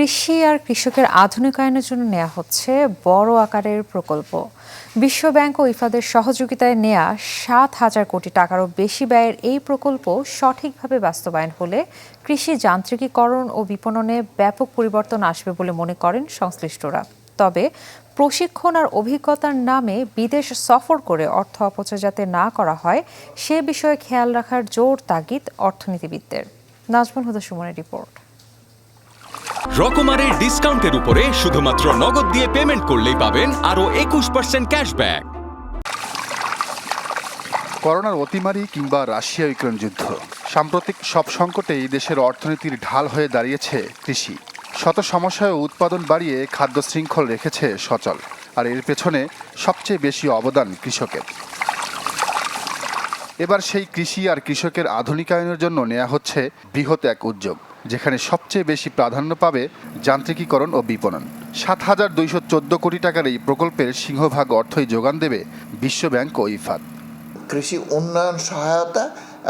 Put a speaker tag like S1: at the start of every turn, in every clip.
S1: কৃষি আর কৃষকের আধুনিকায়নের জন্য নেওয়া হচ্ছে বড় আকারের প্রকল্প। বিশ্ব ব্যাংক ও ইফাদের সহযোগিতায় নেয়া সাত হাজার কোটি টাকারও বেশি ব্যয়ের এই প্রকল্প সঠিকভাবে বাস্তবায়ন হলে কৃষি যান্ত্রিকীকরণ ও বিপণনে ব্যাপক পরিবর্তন আসবে বলে মনে করেন সংশ্লিষ্টরা। তবে প্রশিক্ষণ আর অভিজ্ঞতার নামে বিদেশ সফর করে অর্থ অপচয় যাতে না করা হয়, সে বিষয়ে খেয়াল রাখার জোর তাগিদ অর্থনীতিবিদদের। নাজমুল হুদা সুমনের রিপোর্ট।
S2: রকমারের ডিসকাউন্টের উপরে শুধুমাত্র নগদ দিয়ে পেমেন্ট করলেই পাবেন আরও একুশ পার্সেন্ট ক্যাশব্যাক
S3: করোনার অতিমারি কিংবা রাশিয়া ইউক্রেন যুদ্ধ। সাম্প্রতিক সব সংকটেই দেশের অর্থনীতির ঢাল হয়ে দাঁড়িয়েছে কৃষি। শত সমস্যায় উৎপাদন বাড়িয়ে খাদ্য শৃঙ্খল রেখেছে সচল। আর এর পেছনে সবচেয়ে বেশি অবদান কৃষকের। এবার সেই কৃষি আর কৃষকের আধুনিকায়নের জন্য নেওয়া হচ্ছে বৃহৎ এক উদ্যোগ। যেখানে সবচেয়ে বেশি প্রাধান্য পাবে যান্ত্রিকীকরণ ও বিপণন। সাত হাজার দুইশো চোদ্দ কোটি টাকার এই প্রকল্পের সিংহভাগ অর্থই যোগান দেবে বিশ্বব্যাংক ও ইফাদ।
S4: কৃষি উন্নয়ন সহায়তা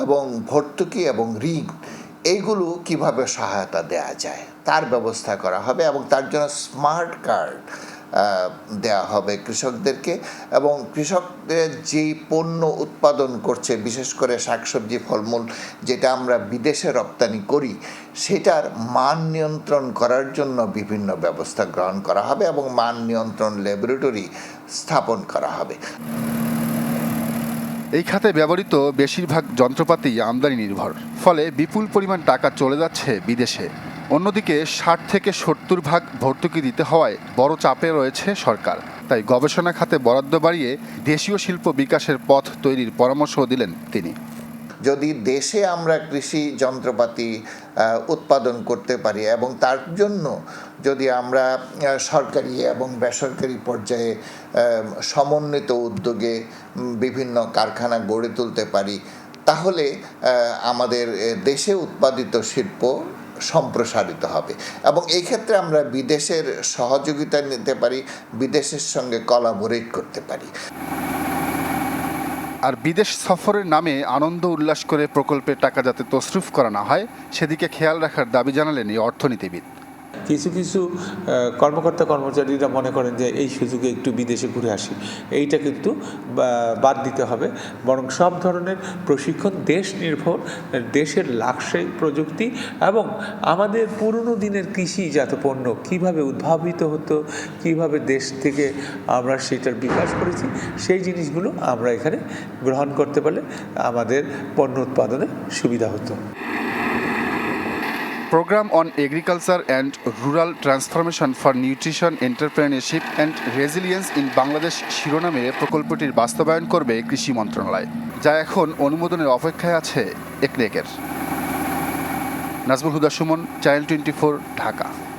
S4: এবং ভর্তুকি এবং ঋণ এইগুলো কীভাবে সহায়তা দেয়া যায়, তার ব্যবস্থা করা হবে এবং তার জন্য স্মার্ট কার্ড দেওয়া হবে কৃষকদেরকে। এবং কৃষকদের যেই পণ্য উৎপাদন করছে, বিশেষ করে শাকসবজি, ফলমূল, যেটা আমরা বিদেশে রপ্তানি করি, সেটার মান নিয়ন্ত্রণ করার জন্য বিভিন্ন ব্যবস্থা গ্রহণ করা হবে এবং মান নিয়ন্ত্রণ ল্যাবরেটরি স্থাপন করা হবে।
S3: এই খাতে ব্যবহৃত বেশিরভাগ যন্ত্রপাতি আমদানি নির্ভর, ফলে বিপুল পরিমাণ টাকা চলে যাচ্ছে বিদেশে। অন্যদিকে ষাট থেকে সত্তর ভাগ ভর্তুকি দিতে হওয়ায় বড় চাপে রয়েছে সরকার। তাই গবেষণা খাতে বরাদ্দ বাড়িয়ে দেশীয় শিল্প বিকাশের পথ তৈরির পরামর্শও দিলেন তিনি।
S4: যদি দেশে আমরা কৃষি যন্ত্রপাতি উৎপাদন করতে পারি এবং তার জন্য যদি আমরা সরকারি এবং বেসরকারি পর্যায়ে সমন্বিত উদ্যোগে বিভিন্ন কারখানা গড়ে তুলতে পারি, তাহলে আমাদের দেশে উৎপাদিত শিল্প সম্প্রসারিত হবে। এবং এই ক্ষেত্রে আমরা বিদেশের সহযোগিতা নিতে পারি, বিদেশের সঙ্গে কলাবোরেট করতে পারি।
S3: আর বিদেশ সফরের নামে আনন্দ উল্লাস করে প্রকল্পের টাকা যাতে তসরুফ করা না হয়, সেদিকে খেয়াল রাখার দাবি জানালেন এই অর্থনীতিবিদ।
S5: কিছু কিছু কর্মকর্তা কর্মচারীরা মনে করেন যে এই সুযোগে একটু বিদেশে ঘুরে আসি। এইটা কিন্তু বাদ দিতে হবে। বরং সব ধরনের প্রশিক্ষণ দেশ নির্ভর দেশের লাক্সে প্রযুক্তি এবং আমাদের পুরনো দিনের কৃষিজাত পণ্য কীভাবে উদ্ভাবিত হতো, কীভাবে দেশ থেকে আমরা সেটার বিকাশ করেছি, সেই জিনিসগুলো আমরা এখানে গ্রহণ করতে পারলে আমাদের পণ্য উৎপাদনে সুবিধা হতো।
S3: Program on agriculture and rural transformation for nutrition entrepreneurship and resilience in Bangladesh শিরোনামে প্রকল্পটির বাস্তবায়ন করবে কৃষি মন্ত্রণালয়, যা এখন অনুমোদনের অপেক্ষায় আছে একনেকের নাজমুল হুদা সুমন চ্যানেল টোয়েন্টি ঢাকা